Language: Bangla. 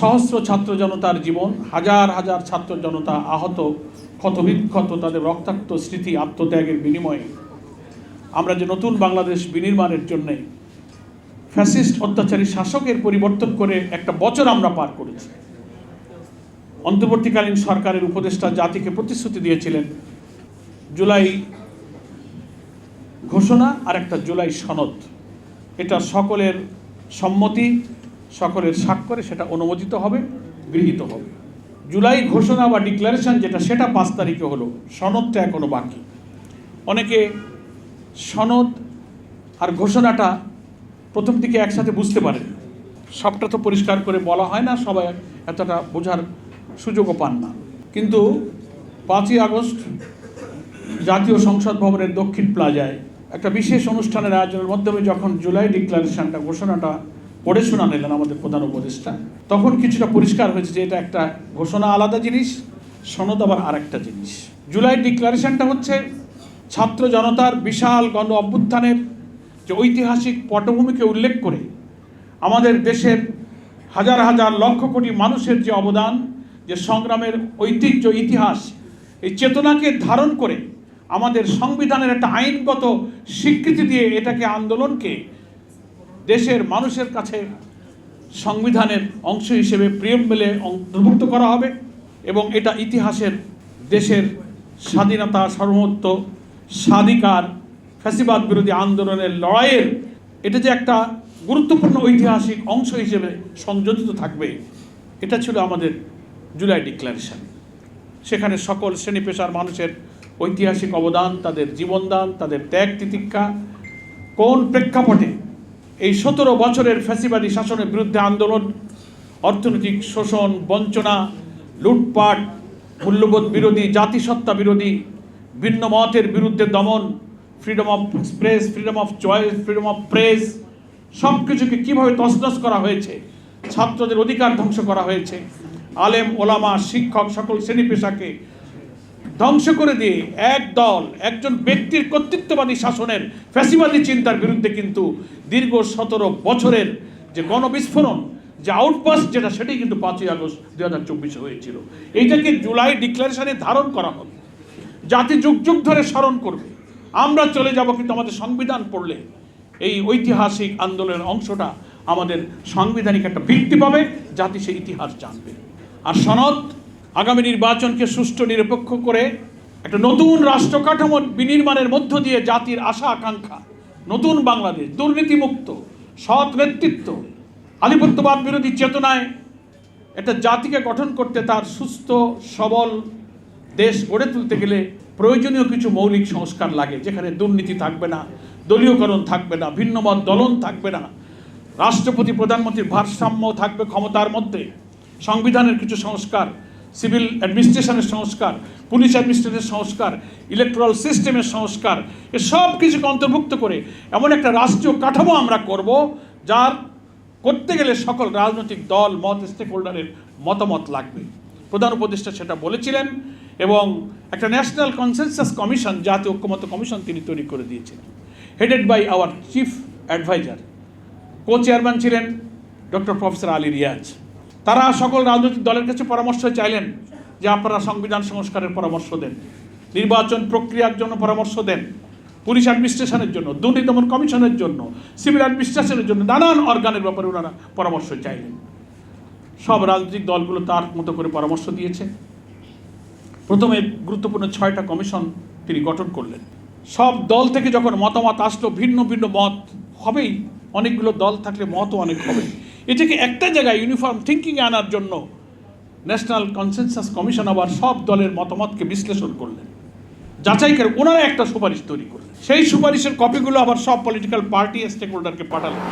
সহস্র ছাত্র জনতার জীবন, হাজার হাজার ছাত্র জনতা আহত, ক্ষতবিক্ষত, তাদের রক্তাক্ত স্মৃতি আত্মত্যাগের বিনিময়ে। আমরা যে নতুন বাংলাদেশ বিনির্মাণের জন্যে ফ্যাসিস্ট অত্যাচারী শাসকের পরিবর্তন করে একটা বছর আমরা পার করেছি। অন্তর্বর্তীকালীন সরকারের উপদেষ্টা জাতিকে প্রতিশ্রুতি দিয়েছিলেন জুলাই ঘোষণা আর একটা জুলাই সনদ। এটা সকলের সম্মতি সকলের স্বাক্ষরে সেটা অনুমোদিত হবে, গৃহীত হবে। জুলাই ঘোষণা বা ডিক্লারেশন যেটা, সেটা পাঁচ তারিখে হলো, সনদটা এখনও বাকি। অনেকে সনদ আর ঘোষণাটা প্রথম দিকে একসাথে বুঝতে পারেন। সবটা তো পরিষ্কার করে বলা হয় না, সবাই এতটা বোঝার সুযোগও পান না। কিন্তু পাঁচই আগস্ট জাতীয় সংসদ ভবনের দক্ষিণ প্লাজায় একটা বিশেষ অনুষ্ঠানের আয়োজনের মাধ্যমে যখন জুলাই ডিক্লারেশনটা, ঘোষণাটা পড়ে শোনা নিলেন আমাদের প্রধান উপদেষ্টা। তখন কিছুটা পরিষ্কার হয়েছে যে এটা একটা ঘোষণা আলাদা জিনিস, সনদ আবার আরেকটা জিনিস। জুলাই ডিক্লারেশনটা হচ্ছে, ছাত্র জনতার বিশাল গণ অভ্যুত্থানের যে ঐতিহাসিক পটভূমিকে উল্লেখ করে আমাদের দেশের হাজার হাজার লক্ষ কোটি মানুষের যে অবদান, যে সংগ্রামের ঐতিহ্য, ইতিহাস, এই চেতনাকে ধারণ করে আমাদের সংবিধানের একটা আইনগত স্বীকৃতি দিয়ে এটাকে আন্দোলনকে দেশের মানুষের কাছে সংবিধানের অংশ হিসেবে প্রিয়ম্বেলে অন্তর্ভুক্ত করা হবে এবং এটা ইতিহাসের দেশের স্বাধীনতা, সার্বভৌমত্ব, স্বাধিকার, ফ্যাসিবাদ বিরোধী আন্দোলনের লড়াইয়ের এটা যে একটা গুরুত্বপূর্ণ ঐতিহাসিক অংশ হিসেবে সংযোজিত থাকবে, এটা ছিল আমাদের জুলাই ডিক্লারেশন। সেখানে সকল শ্রেণি পেশার মানুষের ঐতিহাসিক অবদান, তাদের জীবনদান, তাদের ত্যাগ তিতিক্ষা কোন প্রেক্ষাপটে এই সতেরো বছরের ফ্যাসিবাদী শাসনের বিরুদ্ধে আন্দোলন, অর্থনৈতিক শোষণ, বঞ্চনা, লুটপাট, মূল্যবোধ বিরোধী, জাতিসত্তা বিরোধী, ভিন্ন মতের বিরুদ্ধে দমন freedom of express freedom of choice freedom of press সব কিছুকে কীভাবে তসনস করা হয়েছে? ছাত্রদের অধিকার ধ্বংস করা হয়েছে। আলেম, ওলামা, শিক্ষক, সকল শ্রেণি পেশাকে ধ্বংস করে দিয়ে এক দল, একজন ব্যক্তির কর্তৃত্ববাদী শাসনের ফ্যাসিবাদী চিন্তার বিরুদ্ধে কিন্তু দীর্ঘ সতেরো বছরের যে গণবিস্ফোরণ, যে আউটপাস যেটা, সেটাই কিন্তু পাঁচই আগস্ট দুই হাজার চব্বিশে হয়েছিল। এইটাকে জুলাই ডিক্লারেশনে ধারণ করা হবে। জাতি যুগ যুগ ধরে স্মরণ করবে। আমরা চলে যাব কিন্তু আমাদের সংবিধান পড়লে। এই ঐতিহাসিক আন্দোলনের অংশটা আমাদের সাংবিধানিক একটা ভিত্তি পাবে, জাতি সে ইতিহাস জানবে। আর সনদ আগামী নির্বাচনকে সুষ্ঠু নিরপেক্ষ করে একটা নতুন রাষ্ট্র কাঠামো বিনির্মাণের মধ্য দিয়ে জাতির আশা আকাঙ্ক্ষা, নতুন বাংলাদেশ, দুর্নীতিমুক্ত, সৎ নেতৃত্ব, আধিপত্যবাদ বিরোধী চেতনায় একটা জাতিকে গঠন করতে তার সুস্থ, সবল দেশ গড়ে তুলতে গেলে প্রয়োজনীয় কিছু মৌলিক সংস্কার লাগে, যেখানে দুর্নীতি থাকবে না, দলীয়করণ থাকবে না ভিন্নমত দলন থাকবে না, রাষ্ট্রপতি, প্রধানমন্ত্রীর ভারসাম্য থাকবে ক্ষমতার মধ্যে, সংবিধানের কিছু সংস্কার সিভিল অ্যাডমিনিস্ট্রেশনের সংস্কার, পুলিশ অ্যাডমিনিস্ট্রেশনের সংস্কার ইলেকট্রাল সিস্টেমের সংস্কার, এ সব কিছুকে অন্তর্ভুক্ত করে এমন একটা রাষ্ট্রীয় কাঠামো আমরা করব যার করতে গেলে সকল রাজনৈতিক দল, মত স্টেক হোল্ডারের মতামত লাগবে। প্রধান উপদেষ্টা সেটা বলেছিলেন এবং একটা ন্যাশনাল কনসেনসাস কমিশন জাতীয় ঐক্যমত্য কমিশন তিনি তৈরি করে দিয়েছিলেন। Headed by our chief adviser co chairman ছিলেন ডক্টর প্রফেসর আলী রিয়াজ তারা সকল রাজনৈতিক দলের কাছে পরামর্শ চাইলেন যে আপনারা সংবিধান সংস্কারের পরামর্শ দেন, নির্বাচন প্রক্রিয়ার জন্য পরামর্শ দেন, পুলিশ অ্যাডমিনিস্ট্রেশনের জন্য, দুর্নীতি দমন কমিশনের জন্য, সিভিল অ্যাডমিনিস্ট্রেশনের জন্য নানান অর্গানের ব্যাপারে ওনারা পরামর্শ চাইলেন। সব রাজনৈতিক দলগুলো তার মতো করে পরামর্শ দিয়েছে। প্রথমে গুরুত্বপূর্ণ ছয়টা কমিশন তিনি গঠন করলেন। সব দল থেকে যখন মতামত আসলো, ভিন্ন ভিন্ন মত হবেই, অনেকগুলো দল থাকলে মতও অনেক হবে। এটাকে একটা জায়গায় ইউনিফর্ম থিঙ্কিংয়ে আনার জন্য ন্যাশনাল কনসেনসাস কমিশন আবার সব দলের মতামতকে বিশ্লেষণ করলেন। যাচাই করে ওনারা একটা সুপারিশ তৈরি করলেন। সেই সুপারিশের কপিগুলো আবার সব পলিটিক্যাল পার্টি স্টেক হোল্ডারকে পাঠালেন।